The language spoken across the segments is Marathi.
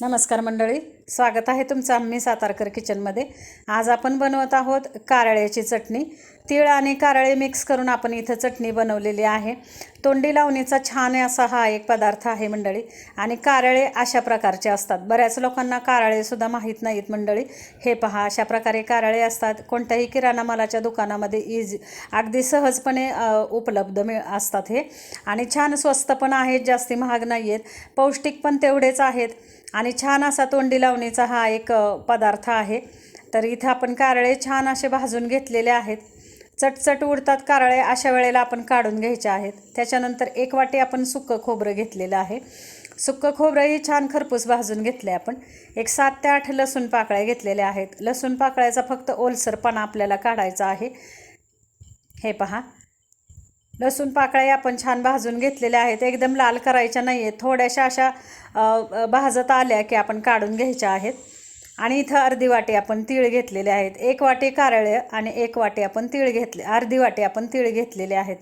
नमस्कार मंडळी स्वागत आहे तुमचं आम्ही सातारकर किचनमध्ये. आज आपण बनवत आहोत कारळ्याची चटणी. तीळ आणि कारळे मिक्स करून आपण इथं चटणी बनवलेली आहे. तोंडी लावणीचा छान असा हा एक पदार्थ आहे मंडळी. आणि कारळे अशा प्रकारचे असतात. बऱ्याच लोकांना कारळेसुद्धा माहीत नाहीत मंडळी. हे पहा अशा प्रकारे कारळे असतात. कोणत्याही किराणा मालाच्या दुकानामध्ये इज अगदी सहजपणे उपलब्ध मिळ असतात हे. आणि छान स्वस्त पण आहेत जास्ती महाग नाही आहेत पौष्टिक पण तेवढेच आहेत. आणि छान असा तोंडी लावणीचा हा एक पदार्थ आहे. तर इथं आपण कारळे छान असे भाजून घेतलेले आहेत. चटचट उडतात कारळे अशा वेळेला आपण काढून घ्यायचे आहेत. त्याच्यानंतर एक वाटी आपण सुक्कं खोबरं घेतलेलं आहे. सुक्कं खोबरंही छान खरपूस भाजून घेतले आपण. एक सात ते आठ लसूण पाकळ्या घेतलेल्या आहेत. लसूण पाकळ्याचा फक्त ओलसरपणा आपल्याला काढायचा आहे. हे पहा. लसूण पाकळ्या आपण छान भाजून घेतलेल्या आहेत. एकदम लाल करायच्या नाही आहेत थोड्याशा अशा भाजत आल्या की आपण काढून घ्यायच्या आहेत. आणि इथं अर्धी वाटी आपण तीळ घेतलेले आहेत. एक वाटी कारळे आणि एक वाटी आपण तीळ घेतले अर्धी वाटी आपण तीळ घेतलेले आहेत.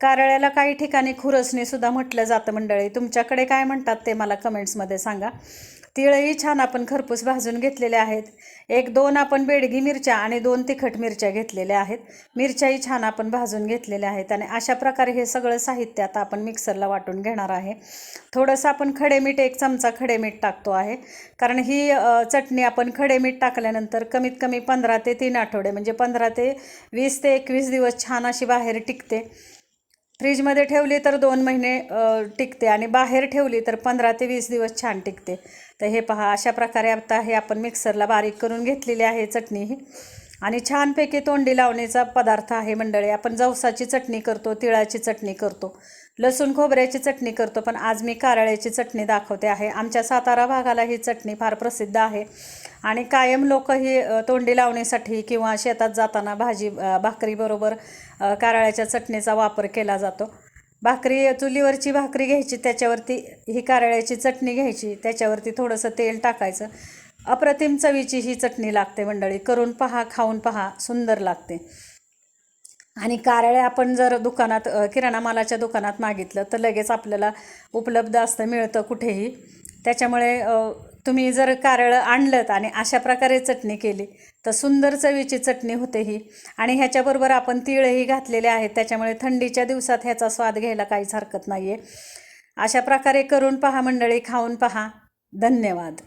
कारळ्याला काही ठिकाणी खुरसणीसुद्धा म्हटलं जातं मंडळी. तुमच्याकडे काय म्हणतात ते मला कमेंट्समध्ये सांगा. तिळही छान आपण खरपूस भाजून घेतलेले आहेत. एक दोन आपण बेडगी मिरच्या आणि दोन तिखट मिरच्या घेतलेल्या आहेत. मिरच्याही छान आपण भाजून घेतलेल्या आहेत आणि अशा प्रकारे हे सगळं साहित्य आता आपण मिक्सरला वाटून घेणार आहे. थोडंसं आपण खडे मीठ एक चमचा खडे मीठ टाकतो आहे. कारण ही चटणी आपण खडे मीठ टाकल्यानंतर कमीत कमी पंधरा ते तीन आठवडे म्हणजे पंधरा ते वीस ते एकवीस दिवस छान अशी बाहेर टिकते. फ्रीजमध्ये ठेवली तर दोन महिने टिकते आणि बाहेर ठेवली तर पंधरा ते वीस दिवस छान टिकते. तर हे पहा अशा प्रकारे आता हे आपण मिक्सरला बारीक करून घेतलेली आहे चटणी ही. आणि छानपैकी तोंडी लावणीचा पदार्थ आहे मंडळी. आपण जवसाची चटणी करतो तिळाची चटणी करतो लसूण खोबऱ्याची चटणी करतो पण आज मी कारळ्याची चटणी दाखवते आहे. आमच्या सातारा भागाला ही चटणी फार प्रसिद्ध आहे. आणि कायम लोक ही तोंडी लावणीसाठी किंवा शेतात जाताना भाजी भाकरीबरोबर कारळ्याच्या चटणीचा वापर केला जातो. भाकरी चुलीवरची भाकरी घ्यायची त्याच्यावरती ही कारळ्याची चटणी घ्यायची त्याच्यावरती थोडंसं तेल टाकायचं. अप्रतिम चवीची ही चटणी लागते मंडळी. करून पहा खाऊन पहा सुंदर लागते. आणि कारळे आपण जर दुकानात किराणा मालाच्या दुकानात मागितलं तर लगेच आपल्याला उपलब्ध असतं मिळतं कुठेही. त्याच्यामुळे तुम्ही जर कारळं आणलं आणि अशा प्रकारे चटणी केली तर सुंदर चवीची चटणी होते ही आणि ह्याच्याबरोबर आपण तिळही घातलेले आहेत त्याच्यामुळे थंडीच्या दिवसात ह्याचा स्वाद घ्यायला काहीच हरकत नाही आहे अशा प्रकारे करून पहा मंडळी खाऊन पहा. धन्यवाद.